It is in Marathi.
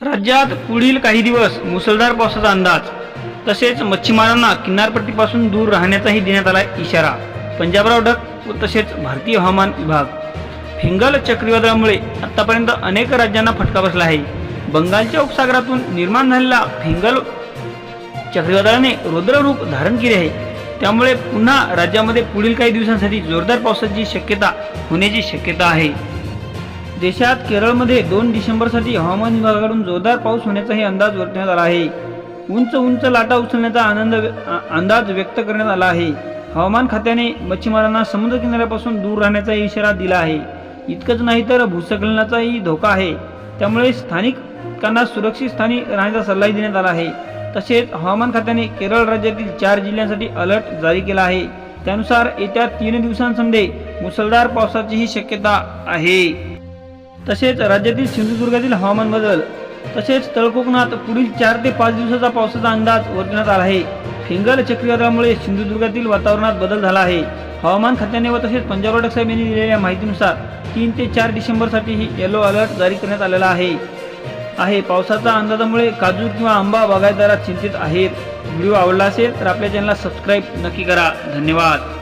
राज्यात पुढील काही दिवस मुसळधार पावसाचा अंदाज तसेच मच्छीमारांना किनारपट्टीपासून दूर राहण्याचाही देण्यात आला इशारा. पंजाबराव डक व तसेच भारतीय हवामान विभाग. फिंगल चक्रीवादळामुळे आतापर्यंत अनेक राज्यांना फटका बसला आहे. बंगालच्या उपसागरातून निर्माण झालेला फिंगल चक्रीवादळाने रुद्ररूप धारण केले आहे. त्यामुळे पुन्हा राज्यामध्ये पुढील काही दिवसांसाठी जोरदार पावसाची शक्यता होण्याची शक्यता आहे. देशात केरळमध्ये दोन डिसेंबरसाठी हवामान विभागाकडून जोरदार पाऊस होण्याचाही अंदाज वर्तवण्यात आला आहे. उंच उंच लाटा उचलण्याचा आनंद अंदाज व्यक्त करण्यात आला आहे. हवामान खात्याने मच्छीमारांना समुद्र किनाऱ्यापासून दूर राहण्याचा इशारा दिला आहे. इतकंच नाही तर भूसकलनाचाही धोका आहे. त्यामुळे स्थानिकांना सुरक्षित स्थानी राहण्याचा सल्लाही देण्यात आला आहे. तसेच हवामान खात्याने केरळ राज्यातील चार जिल्ह्यांसाठी अलर्ट जारी केला आहे. त्यानुसार येत्या तीन दिवसांमध्ये मुसळधार पावसाचीही शक्यता आहे. तसेच राज्यातील सिंधुदुर्गातील हवामान बदल तसेच तळकोकणात पुढील चार ते पाच दिवसाचा पावसाचा अंदाज वर्तवण्यात आला आहे. फिंगल चक्रीवादळामुळे सिंधुदुर्गातील वातावरणात बदल झाला आहे. हवामान खात्याने व तसेच पंजाब डक साहेब यांनी दिलेल्या माहितीनुसार तीन ते चार डिसेंबरसाठी ही येलो अलर्ट जारी करण्यात आलेला आहे. आहे. पावसाचा अंदाजामुळे काजू किंवा आंबा बागायतदारात चिंतित आहेत. व्हिडिओ आवडला असेल तर आपल्या चॅनलला सबस्क्राईब नक्की करा. धन्यवाद.